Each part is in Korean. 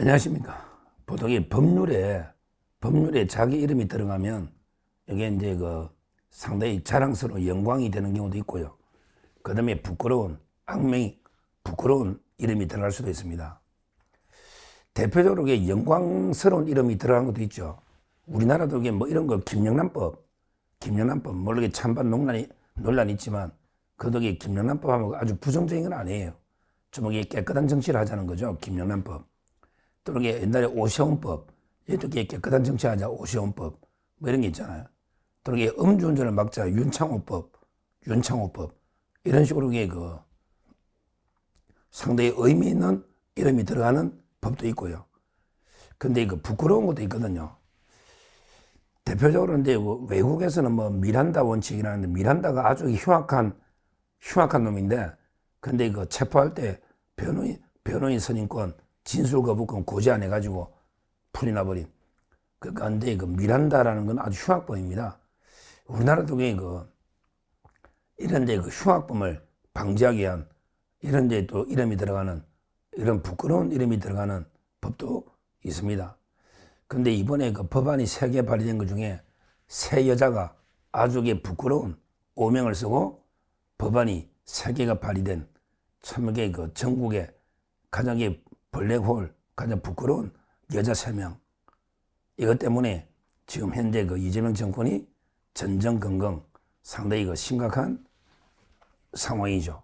안녕하십니까. 보통 이 법률에, 법률에 자기 이름이 들어가면 이게 이제 그 상당히 자랑스러운 영광이 되는 경우도 있고요. 그 다음에 부끄러운, 악명이, 부끄러운 이름이 들어갈 수도 있습니다. 대표적으로 이게 영광스러운 이름이 들어간 것도 있죠. 우리나라도 이게 뭐 이런 거 김영란법, 김영란법, 이게 찬반 논란이, 논란이 있지만 이게 김영란법 하면 아주 부정적인 건 아니에요. 좀 이게 깨끗한 정치를 하자는 거죠. 김영란법. 또는 이게 옛날에 오세훈법, 이게 깨끗한 정치하자 오세훈법, 뭐 이런 게 있잖아요. 또는 이게 음주운전을 막자 윤창호법, 윤창호법 이런 식으로 그 상당히 의미 있는 이름이 들어가는 법도 있고요. 근데 이거 부끄러운 것도 있거든요. 대표적으로 이제 뭐 외국에서는 뭐 미란다 원칙이라는데 미란다가 아주 흉악한 흉악한 놈인데 근데 이거 체포할 때 변호인 변호인 선임권 진술 거부권 고지 안 해가지고 풀이 나버린 그러니까 근데 그 미란다라는 건 아주 흉악범입니다. 우리나라도 그 이런데 그 흉악범을 방지하기 위한 이런데 또 이름이 들어가는 이런 부끄러운 이름이 들어가는 법도 있습니다. 근데 이번에 그 법안이 세 개 발의된 것 중에 세 여자가 아주 게 부끄러운 오명을 쓰고 법안이 세 개가 발의된 참 이게 그 전국에 가장 이 블랙홀 가장 부끄러운 여자 세명 이것 때문에 지금 현재 그 이재명 정권이 전전긍긍 상당히 그 심각한 상황이죠.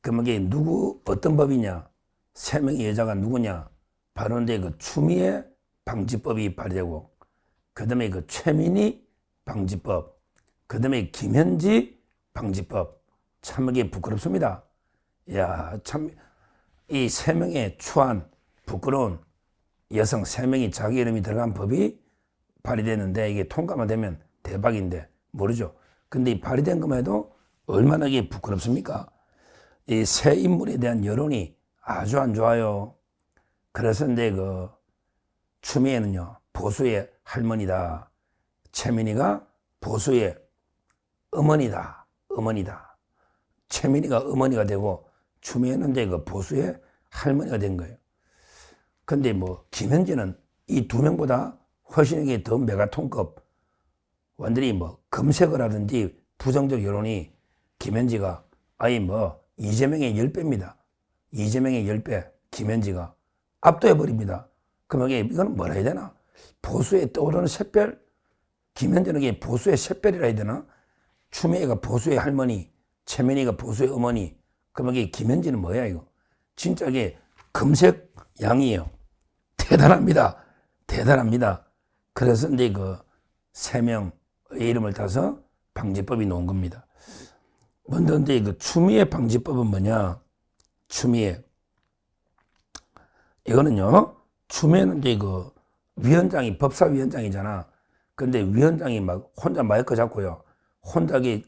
그러면 이게 누구 어떤 법이냐? 세 명의 여자가 누구냐? 바로 이제 그 추미애 방지법이 발의되고 그 다음에 그 최민희 방지법, 그 다음에 김현지 방지법 참 이게 부끄럽습니다. 야, 참 이 세 명의 추한 부끄러운 여성 세 명이 자기 이름이 들어간 법이 발의되는데 이게 통과만 되면 대박인데 모르죠. 근데 이 발의된 것만 해도 얼마나 이게 부끄럽습니까? 이 새 인물에 대한 여론이 아주 안 좋아요. 그래서 이제 그 추미애는요 보수의 할머니다. 최민희가 보수의 어머니다. 어머니다. 최민희가 어머니가 되고 추미애는 그 보수의 할머니가 된 거예요. 근데 뭐 김현지는 이두 명보다 훨씬 이게 더 메가톤급 완전히 뭐 검색을 하든지 부정적 여론이 김현지가 아니 뭐 이재명의 10배입니다. 이재명의 10배 김현지가 압도해버립니다. 그러면 이거는 뭐라 해야 되나? 보수에 떠오르는 샛별? 김현지는 이게 보수의 샛별이라 해야 되나? 추미애가 보수의 할머니, 최민희가 보수의 어머니. 그러면 이게 김현지는 뭐야 이거? 진짜 이게 검색 양이에요. 대단합니다. 대단합니다. 그래서 이제 그 세 명의 이름을 따서 방지법이 나온 겁니다. 먼저 이제 그 추미애 방지법은 뭐냐? 추미애. 이거는요, 추미애는 이제 그 위원장이 법사위원장이잖아. 근데 위원장이 막 혼자 마이크 잡고요. 혼자 이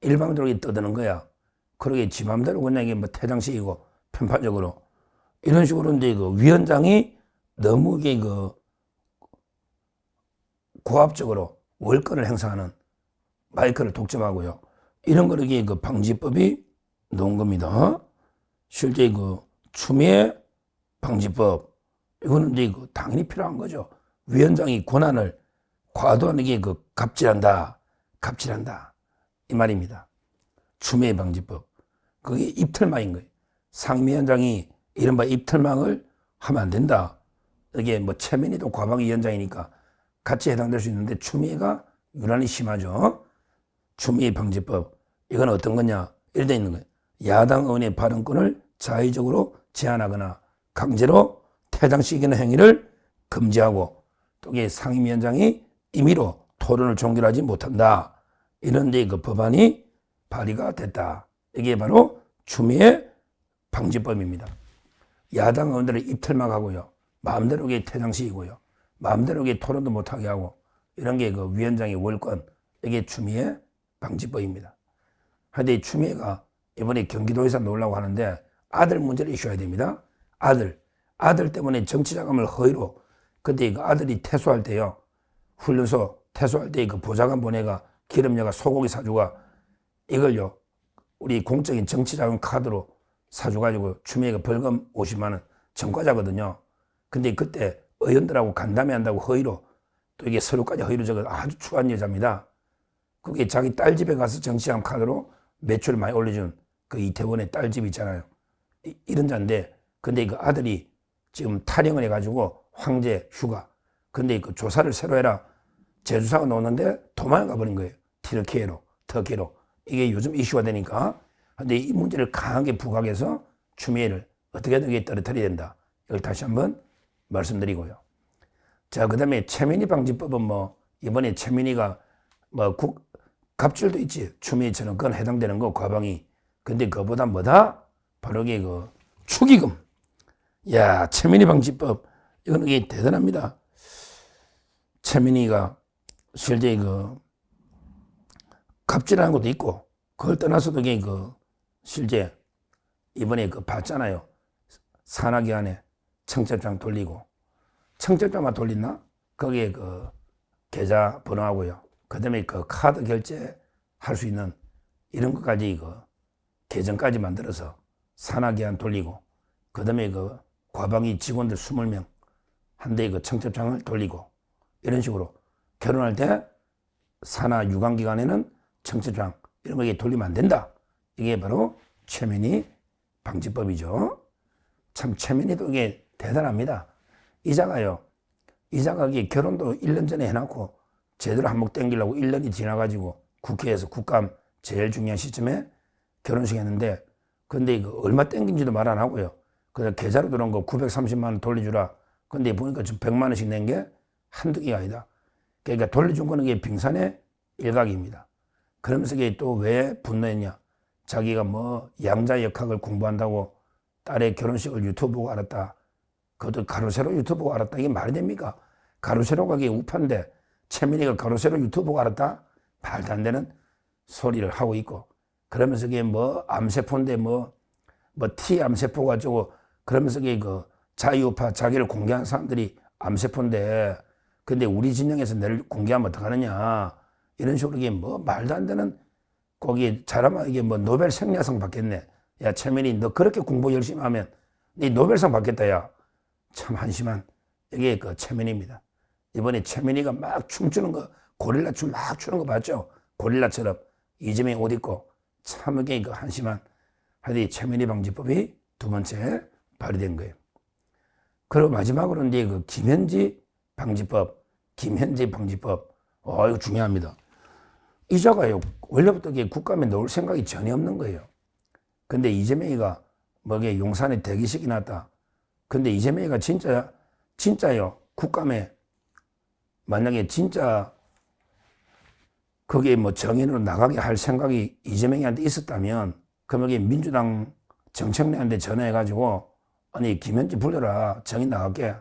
일방적으로 떠드는 거야. 그러게 지 맘대로 그냥 이게 뭐 퇴장시키고 편파적으로. 이런 식으로 이제 그 위원장이 너무 그 고압적으로 월권을 행사하는 마이크를 독점하고요. 이런 거를 이게 그 방지법이 나온 겁니다. 실제 그 추미애 방지법 이거는 이제 그 당연히 필요한 거죠. 위원장이 권한을 과도한 게그 갑질한다, 갑질한다 이 말입니다. 추미애 방지법 그게 입틀망인 거예요. 상임위원장이 이른바 입틀망을 하면 안 된다. 이게 뭐 최민희도 과방위원장이니까 같이 해당될 수 있는데 추미애가 유난히 심하죠. 추미애 방지법 이건 어떤 거냐 이렇게 돼 있는 거예요. 야당 의원의 발언권을 자의적으로 제한하거나 강제로 퇴장시키는 행위를 금지하고 또 이게 상임위원장이 임의로 토론을 종결하지 못한다. 이런 데그 법안이 발의가 됐다. 이게 바로 추미애 방지법입니다. 야당 의원들을 입틀막하고요. 마음대로 게 퇴장시키고요. 마음대로 게 토론도 못하게 하고 이런 게 그 위원장의 월권 이게 추미애 방지법입니다. 하여튼 이 추미애가 이번에 경기도에서 놀라고 하는데 아들 문제를 이슈해야 됩니다. 아들. 아들 때문에 정치자금을 허위로 그때 그 아들이 퇴소할 때요. 훈련소 퇴소할 때 그 보좌관 보내가 기름녀가 소고기 사주가 이걸요. 우리 공적인 정치자금 카드로 사줘가지고 추미애가 벌금 50만 원 전과자거든요. 근데 그때 의원들하고 간담회 한다고 허위로 또 이게 서류까지 허위로 적은 아주 추한 여자입니다. 그게 자기 딸 집에 가서 정치함 카드로 매출 많이 올려준 그 이태원의 딸 집 있잖아요. 이, 이런 자인데 근데 그 아들이 지금 탈영을 해가지고 황제 휴가. 근데 그 조사를 새로 해라. 제주사가 나오는데 도망가 버린 거예요. 티르키예로, 터키로. 이게 요즘 이슈가 되니까. 근데 이 문제를 강하게 부각해서 추미애를 어떻게든 이게 떨어뜨려야 된다. 이걸 다시 한번 말씀드리고요. 자, 그 다음에 최민희 방지법은 뭐, 이번에 최민희가 뭐, 국, 갑질도 있지. 추미애처럼 그건 해당되는 거, 과방이. 근데 그거보다 뭐다? 바로 그, 축의금. 야, 최민희 방지법. 이거는 이게 대단합니다. 최민희가 실제 그, 갑질하는 것도 있고, 그걸 떠나서도 이게 그, 실제 이번에 그 봤잖아요. 산하기 안에 청첩장 돌리고, 청첩장만 돌렸나? 거기에 그 계좌 번호하고요. 그 다음에 그 카드 결제 할 수 있는 이런 것까지 그 계정까지 만들어서 산하기한 돌리고, 그 다음에 그 과방위 직원들 20명 한 대의 그 청첩장을 돌리고, 이런 식으로 결혼할 때 산하 유관기관에는 청첩장 이런 거 돌리면 안 된다. 이게 바로 최면이 방지법이죠. 참 최면이도 이게 대단합니다. 이자가요. 이자가 결혼도 1년 전에 해놓고 제대로 한몫 땡기려고 1년이 지나가지고 국회에서 국감 제일 중요한 시점에 결혼식 했는데 근데 이거 얼마 땡긴지도 말 안 하고요. 그래서 계좌로 들어온 거 930만 원 돌려주라. 근데 보니까 지금 100만 원씩 낸 게 한두 개가 아니다. 그러니까 돌려준 거는 이게 빙산의 일각입니다. 그러면서 이게 또 왜 분노했냐. 자기가 뭐 양자 역학을 공부한다고 딸의 결혼식을 유튜브 보고 알았다. 그것도 가로세로 유튜브 보고 알았다. 이게 말이 됩니까? 가로세로가 이게 우파인데 최민희가 가로세로 유튜브 보고 알았다? 말도 안 되는 소리를 하고 있고 그러면서 이게 뭐 암세포인데 뭐, 뭐 T 암세포 가지고 그러면서 이게 그 자유우파 자기를 공개한 사람들이 암세포인데 근데 우리 진영에서 내를 공개하면 어떡하느냐 이런 식으로 이게 뭐 말도 안 되는 거기 잘하면 이게 뭐 노벨 생리학상 받겠네. 야 최민희 너 그렇게 공부 열심히 하면 네 노벨상 받겠다 야. 참 한심한 이게 그 최민희입니다. 이번에 최민희가 막 춤추는 거 고릴라 춤 막 추는 거 봤죠? 고릴라처럼 이재명이 옷 입고 참 이게 그 한심한 하여튼 이 최민희 방지법이 두 번째 발의된 거예요. 그리고 마지막으로 이제 그 김현지 방지법, 김현지 방지법, 어 이거 중요합니다. 이자가요 원래부터 국감에 넣을 생각이 전혀 없는 거예요. 근데 이재명이가 뭐게 용산에 대기식이 났다. 근데 이재명이가 진짜 진짜요 국감에 만약에 진짜 거기에 뭐 정인으로 나가게 할 생각이 이재명이한테 있었다면 여기 민주당 정청래한테 전화해가지고 아니 김현지 불러라 정인 나갈게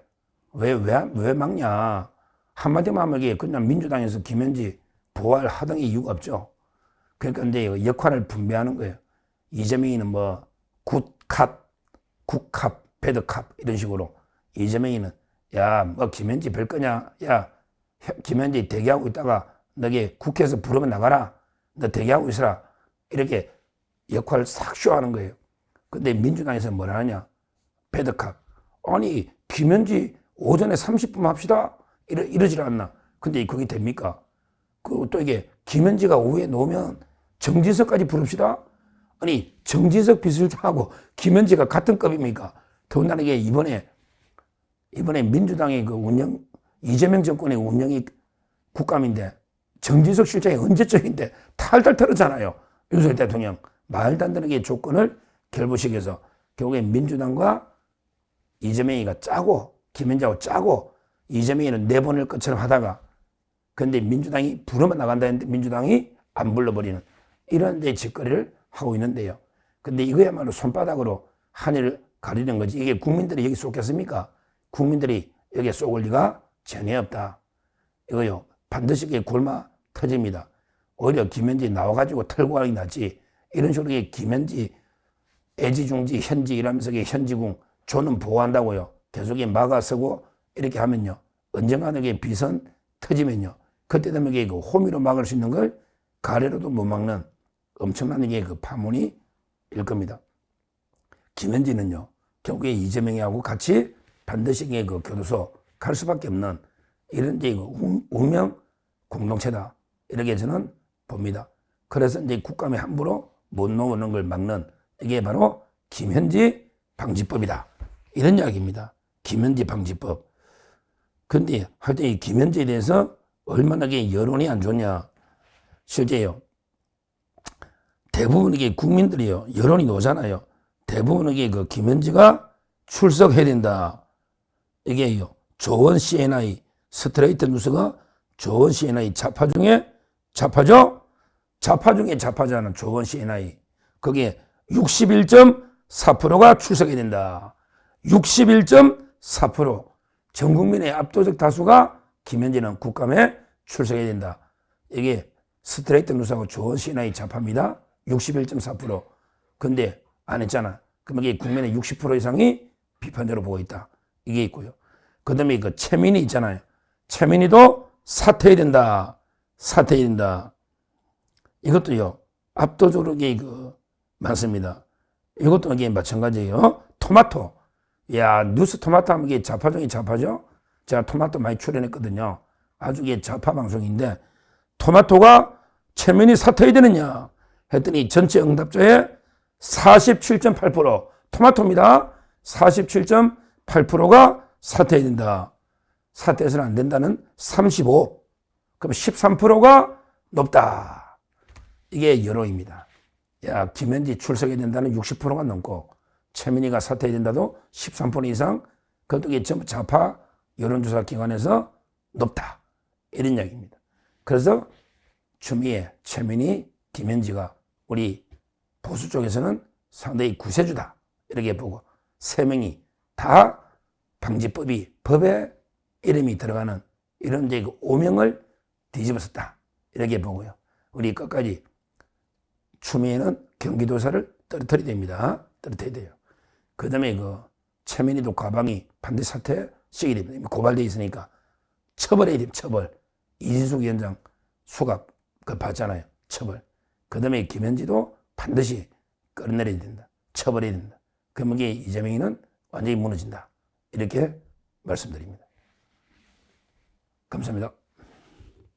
왜 왜 왜 막냐 한마디만 하면 그냥 민주당에서 김현지 부활하던 이유가 없죠. 그러니까 이제 역할을 분배하는 거예요. 이재명이는 뭐 굿캅, 국캅, 배드캅 이런 식으로 이재명이는 야 뭐 김현지 별 거냐 야 김현지 대기하고 있다가 너게 국회에서 부르면 나가라 너 대기하고 있어라 이렇게 역할을 싹 쇼하는 거예요. 근데 민주당에서 뭐라 하냐 배드캅 아니 김현지 오전에 30분 합시다 이러, 이러질 않나 근데 그게 됩니까? 그리고 또 이게 김현지가 오후에 놓으면 정진석까지 부릅시다. 아니 정진석 비서실장하고 김현지가 같은 급입니까? 더군다나 이게 이번에 이번에 민주당의 그 운영 이재명 정권의 운영이 국감인데 정진석 실장이 언제적인데 탈탈 털었잖아요. 윤석열 대통령 말도 안 되는 게 조건을 결부시켜서 결국에 민주당과 이재명이가 짜고 김현지하고 짜고 이재명이는 내보낼 것처럼 하다가 근데 민주당이 부르면 나간다 했는데 민주당이 안 불러버리는 이런 데 짓거리를 하고 있는데요. 근데 이거야말로 손바닥으로 하늘을 가리는 거지. 이게 국민들이 여기 쏘겠습니까? 국민들이 여기에 쏘을 리가 전혀 없다. 이거요. 반드시 이게 굶어 터집니다. 오히려 김현지 나와가지고 털고 가기 낫지. 이런 식으로 김현지 애지중지 현지 이러면서 현지궁 조는 보호한다고요. 계속 막아서고 이렇게 하면요. 언젠가는 비선 터지면요. 그때 되면 그 호미로 막을 수 있는 걸 가래로도 못 막는 엄청난 이게 그 파문이 일 겁니다. 김현지는요, 결국에 이재명이하고 같이 반드시 그 교도소 갈 수밖에 없는 이런 이제 그 운- 운명 공동체다. 이렇게 저는 봅니다. 그래서 이제 국감에 함부로 못 나오는 걸 막는 이게 바로 김현지 방지법이다. 이런 이야기입니다. 김현지 방지법. 근데 하여튼 이 김현지에 대해서 얼마나 게 여론이 안 좋냐. 실제요. 대부분 이게 국민들이요. 여론이 오잖아요. 대부분 이게 그 김현지가 출석해야 된다. 이게요. 조원 CNI 스트레이트 뉴스가 조원 CNI 좌파 중에 좌파죠? 좌파 중에 좌파잖아. 조원 CNI. 거기에 61.4%가 출석해야 된다. 61.4%. 전 국민의 압도적 다수가 김현지는 국감에 출석해야 된다. 이게 스트레이트 뉴스하고 조원 CNI 좌파입니다. 61.4%. 근데 안 했잖아. 그러면 이게 국민의 60% 이상이 비판적으로 보고 있다. 이게 있고요. 그 다음에 그 최민희 있잖아요. 최민희도 사퇴해야 된다. 사퇴해야 된다. 이것도요. 압도적으로 이게 그 많습니다. 이것도 이게 마찬가지예요. 토마토. 야, 뉴스 토마토 하면 이게 중에 좌파죠? 제가 토마토 많이 출연했거든요. 아주 좌파 방송인데, 토마토가 최민희 사퇴해야 되느냐? 했더니 전체 응답자의 47.8% 토마토입니다. 47.8%가 사퇴해야 된다. 사퇴해서는 안 된다는 35. 그럼 13%가 높다. 이게 여론입니다. 야, 김현지 출석해야 된다는 60%가 넘고 최민희가 사퇴해야 된다도 13% 이상 그것도 전부 좌파 여론조사 기관에서 높다. 이런 이야기입니다. 그래서 추미애, 최민희, 김현지가 우리 보수 쪽에서는 상당히 구세주다. 이렇게 보고 세 명이 다 방지법이 법에 이름이 들어가는 이런 이제 그 오명을 뒤집어섰다. 이렇게 보고요. 우리 끝까지 추미애는 경기도사를 떨어뜨려야 됩니다. 떨어뜨려야 돼요. 그 다음에 그 최민희도 과방이 반드시 사퇴시켜야 됩니다. 고발돼 있으니까 처벌해야 됩니다. 처벌. 이진숙 위원장 수갑 그 받잖아요. 처벌. 그 다음에 김현지도 반드시 끌어내려야 된다. 처벌해야 된다. 그러면 이게 이재명이는 완전히 무너진다. 이렇게 말씀드립니다. 감사합니다.